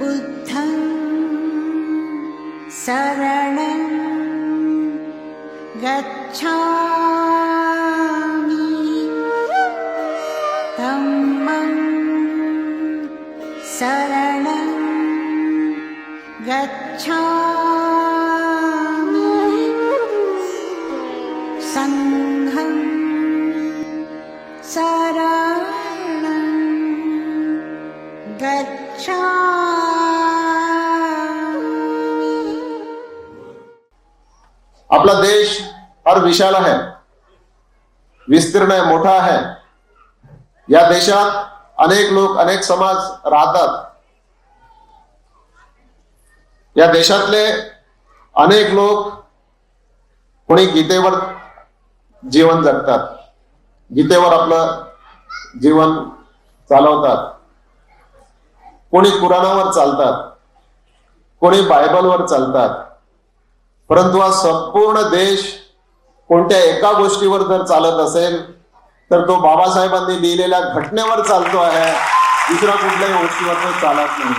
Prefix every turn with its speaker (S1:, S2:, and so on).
S1: बुद्धं शरणं गच्छामि। धम्मं शरणं गच्छामि। सङ्घं शरणं
S2: आपला देश फार विशाल आहे. विस्तीर्ण आहे मोठा आहे. या देशात अनेक लोक अनेक समाज राहतात. या देशातले अनेक लोक कोणी गीतेवर जीवन जगतात. गीतेवर आपलं जीवन चालवतात. कोणी कुराणावर चालतात कोणी बायबलवर चालतात परंतु हा संपूर्ण देश कोणत्या एका गोष्टीवर जर चालत असेल तर तो बाबासाहेबांनी लिहिलेल्या घटनेवर चालतो आहे. दुसऱ्या कुठल्याही गोष्टीवर तो चालत नाही.